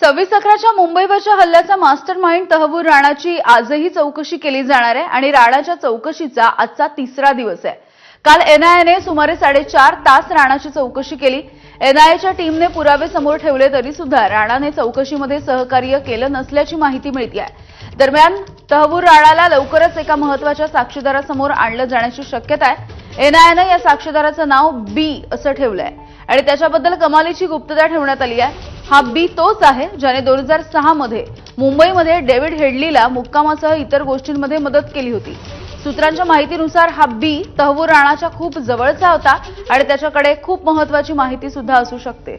सव्वीस अकराच्या मुंबईवरच्या हल्ल्याचा मास्टर माइंड तहबूर राणाची आजही चौकशी केली जाणार आहे आणि राणाच्या चौकशीचा आजचा तिसरा दिवस आहे. काल एनआयएने सुमारे साडेचार तास राणाची चौकशी केली. एनआयएच्या टीमने पुरावे समोर ठेवले तरी सुद्धा राणाने चौकशीमध्ये सहकार्य केलं नसल्याची माहिती मिळते आहे दरम्यान तहबूर राणाला लवकरच एका महत्त्वाच्या साक्षीदारासमोर आणलं जाण्याची शक्यता आहे. एनआयएनं या साक्षीदाराचं नाव बी असं ठेवलंय. आणि त्याच्याबद्दल कमालीची गुप्तता ठेवण्यात आली आहे. हा बी तोच आहे ज्याने दोन हजार सहा मध्ये मुंबईमध्ये डेव्हिड हेडलीला मुक्कामासह इतर गोष्टींमध्ये मदत केली होती. सूत्रांच्या माहितीनुसार हा बी तहवूर राणाच्या खूप जवळचा होता आणि त्याच्याकडे खूप महत्वाची माहिती सुद्धा असू शकते.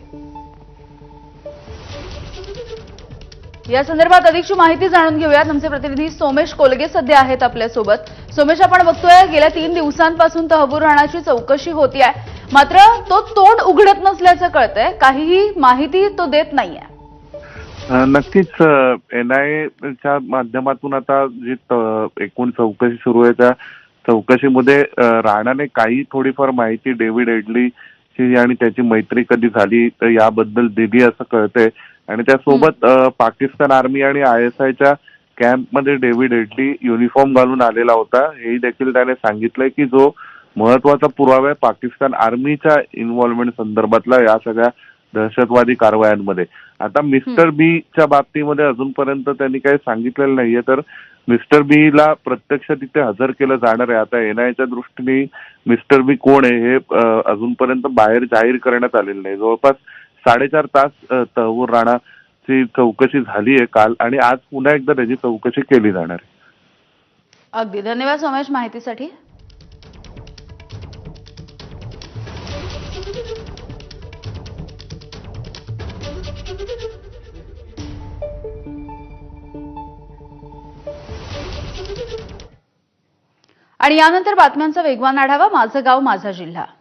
या संदर्भात अधिकची माहिती जाणून घेऊयात. आमचे प्रतिनिधी सोमेश कोलगे सध्या आहेत आपल्यासोबत. सोमेश आपण बघतोय गेल्या तीन दिवसांपासून तहबूर राणाची चौकशी होती आहे मात्र तो तोंड उघडत नसल्याचं कळतंय. काहीही माहिती तो देत नाहीये. नक्कीच एनआयएच्या माध्यमातून आता जी एकूण चौकशी सुरू आहे त्या चौकशीमध्ये राणाने काही थोडीफार माहिती डेव्हिड एडलीची आणि त्याची मैत्री कधी झाली तर याबद्दल दिली असं कळतंय. आणि त्यासोबत पाकिस्तान आर्मी आणि आय एस आयच्या कॅम्पमध्ये डेव्हिड एडली युनिफॉर्म घालून आलेला होता. हेही देखील त्याने सांगितलंय की जो महत्त्वाचा पुरावा आहे पाकिस्तान आर्मीच्या इन्व्हॉल्वमेंट संदर्भातला या सगळ्या दहशतवादी कारवायांमध्ये. आता मिस्टर बीच्या बाबतीमध्ये अजूनपर्यंत त्यांनी काही सांगितलेलं नाहीये तर मिस्टर बीला प्रत्यक्ष तिथे हजर केलं जाणार आहे. आता एनआयच्या दृष्टीने मिस्टर बी कोण आहे हे अजूनपर्यंत बाहेर जाहीर करण्यात आलेलं नाही. जवळपास साडेचार तास तहवूर राणाची चौकशी झाली आहे काल आणि आज पुन्हा एकदा त्याची चौकशी केली जाणार आहे. अगदी. धन्यवाद सोमेश माहितीसाठी. आणि यानंतर बातम्यांचा वेगवान आढावा माझं गाव माझा जिल्हा.